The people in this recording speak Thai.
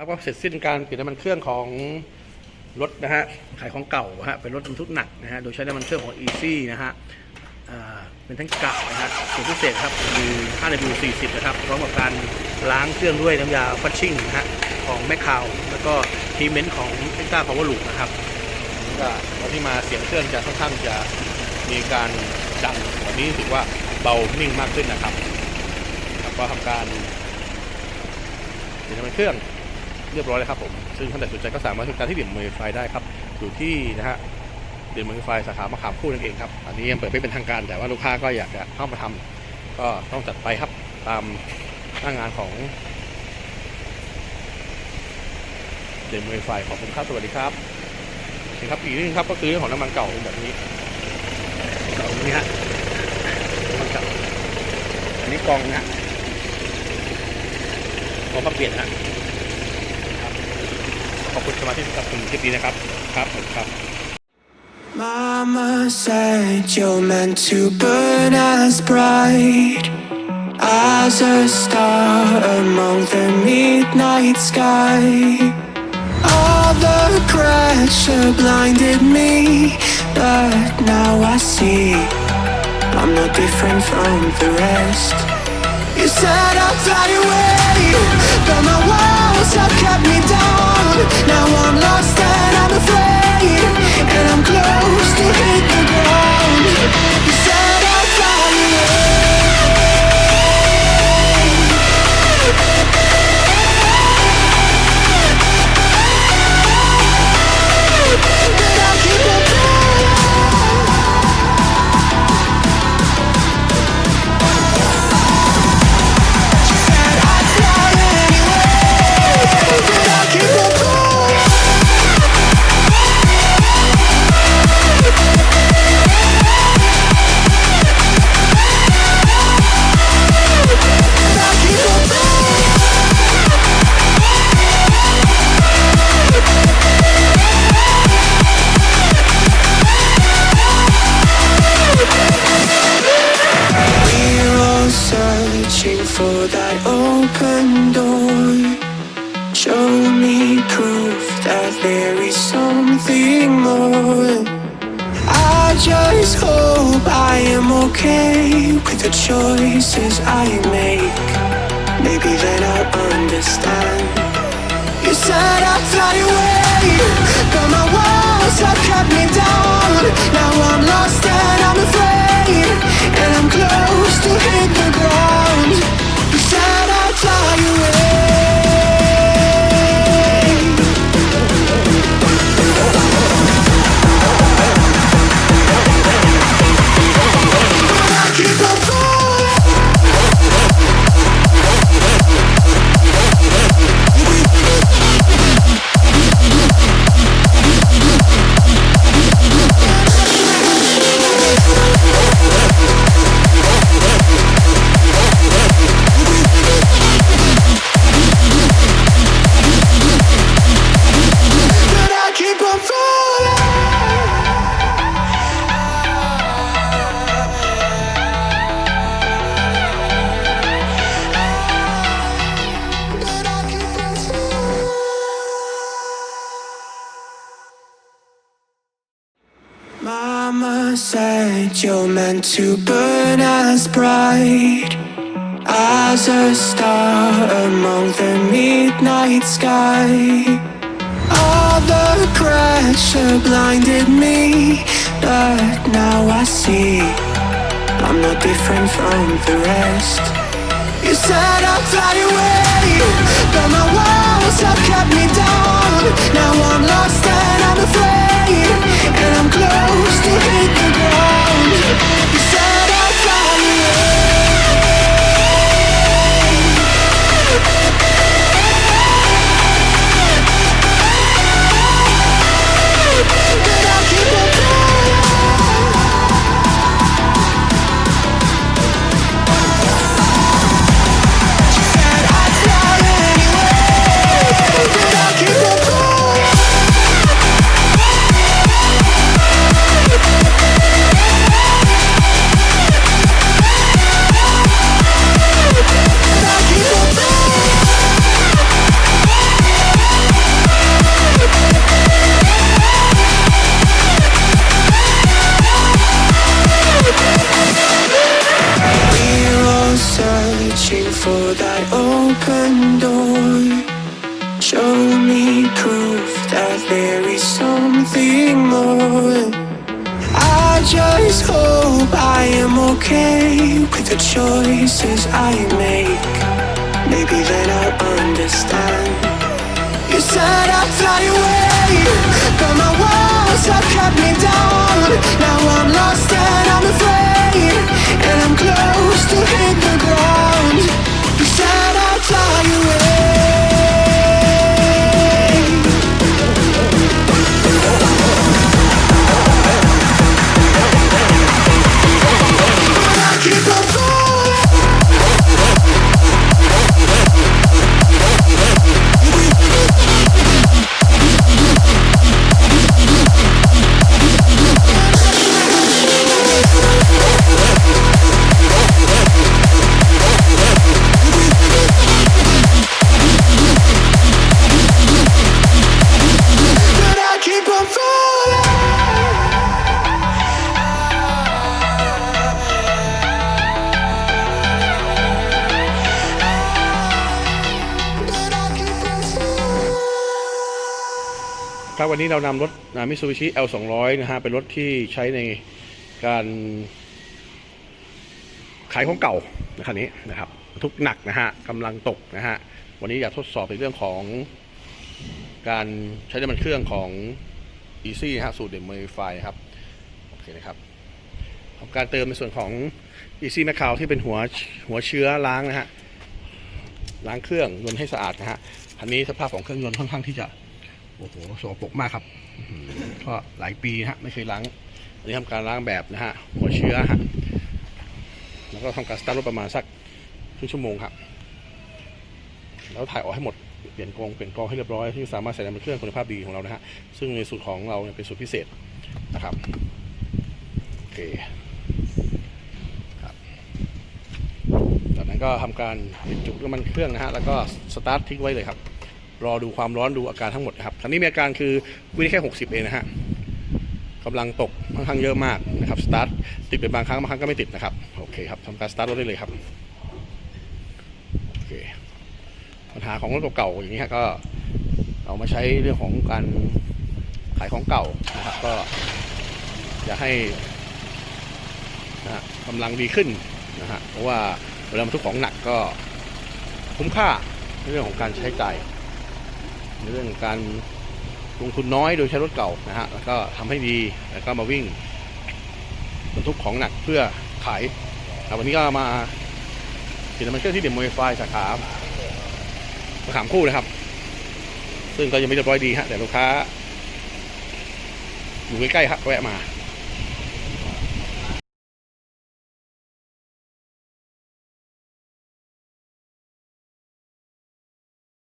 ครับก็เสร็จสิ้นการเปลี่ยนน้ำมันเครื่องของรถนะฮะขายของเก่าฮะเป็นรถบรรทุกหนักนะฮะโดยใช้น้ำมันเครื่องของ Easy นะฮะอ่าเป็นทั้งเก่านะฮะส่วนพิเศษครับคือ 5W40 นะครับพร้อมกับการล้างเครื่องด้วยน้ำยาฟัชชิ่งนะฮะของแมคคาวแล้วก็ทีเมนต์ของเอ็กซ์ต้าพาวเวอร์ลูนะครับก็ตอนที่มาเสียงเครื่องจะค่อนข้างจะมีการดังวันนี้ถือว่าเบานิ่งมากขึ้นนะครับครับก็ทำการเปลี่ยนน้ำมันเครื่อง เรียบร้อยแล้วครับผม ซึ่งท่านใดสนใจก็สามารถทำการที่เดี่ยมมือไฟได้ครับ อยู่ที่นะฮะเดี่ยมมือไฟสาขามะขามคู่นั่นเองครับ อันนี้ยังเปิดไม่เป็นทางการ แต่ว่าลูกค้าก็อยากจะเข้ามาทำก็ต้องจัดไปครับตามหน้างานของเดี่ยมมือไฟขอบคุณครับ สวัสดีครับนี่ครับอีกนึงครับก็คือเรื่องของน้ำมันเก่าแบบนี้เก่านี่ฮะน้ำมันเก่าอันนี้กองนะฮะผมมาเปลี่ยนนะ ครับขอบคุณสมาชิกกับคุณคลิปนี้นะครับ ครับผมครับ Mama said you're meant to burn as bright as a star among the midnight sky. All the pressure blinded me, but now I see I'm no different from the rest. You said I'd fly away, but my walls have kept me down. Now I'm lost and I'm afraid, and I'm close to open door. Show me proof that there is something more. I just hope I am okay with the choices I make. Maybe then I'll understand. You said I'd fly away, but my walls have kept me down. Now I'm lost and I'm afraid, and I'm close to hit said you're meant to burn as bright as a star among the midnight sky. All the pressure blinded me, but now I see I'm no different from the rest. You said I'd fly away, but my something more. I just hope I am okay with the choices I make. Maybe then I'll understand. You said I'd fly away, but my walls have ครับวันนี้เรานำรถมิซูบิชิ L 2 0 0นะฮะเป็นรถที่ใช้ในการขายของเก่านะคันนี้นะครับทุกหนักนะฮะกำลังตกนะฮะวันนี้อยากทดสอบในเรื่องของการใช้น้ำมันเครื่องของ Easy นะฮะสูตรเดม o ไฟครับโอเคนะครับทำการเติมในส่วนของ Easy m a c a o ที่เป็นหัวหัวเชื้อล้างนะฮะล้างเครื่องยนต์ให้สะอาดนะฮะคันนี้สภาพของเครื่องยนต์ค่อนข้างที่จะ โอ้โหสกปรกมากครับอื้อหือก็หลายปีฮะไม่เคยล้างอันนี้ทำการล้างแบบนะฮะหัวเชื้อฮะแล้วก็ทำการสตาร์ทรถประมาณสักครึ่งชั่วโมงครับ แล้วถ่ายออกให้หมดเปลี่ยนกรองเปลี่ยนกรองให้เรียบร้อยที่สามารถใส่ในเครื่องคุณภาพดีของเรานะฮะซึ่งในสูตรของเราเนี่ยเป็นสูตรพิเศษนะครับโอเคครับจากนั้นก็ทำการปิดจุกน้ำมันเครื่องนะฮะแล้วก็สตาร์ททิ้งไว้เลยครับ รอดูความร้อนดูอาการทั้งหมดนะครับคันนี้มีอาการคือวิ่งได้แค่ 60 เองนะฮะกำลังตกค่อนข้างเยอะมากนะครับสตาร์ทติดเป็นบางครั้งบางครั้งก็ไม่ติดนะครับโอเคครับทำการสตาร์ทรถได้เลยครับโอเคปัญหาของรถเก่าๆอย่างนี้ก็เอามาใช้เรื่องของการขายของเก่านะครับก็จะให้นะฮะกำลังดีขึ้นนะฮะเพราะว่าเวลาบรรทุกของหนักก็คุ้มค่าในเรื่องของการใช้จ่าย ในเรื่องการลงทุนน้อยโดยใช้รถเก่านะฮะแล้วก็ทำให้ดีแล้วก็มาวิ่งบรรทุกของหนักเพื่อขายวันนี้ก็มาติดน้ำมันเชื่อที่เดมโมไฟสาขามาขามคู่นะครับ ซึ่งก็ยังไม่เรียบร้อยดีฮะแต่ลูกค้าอยู่ใกล้ๆครับแวะมา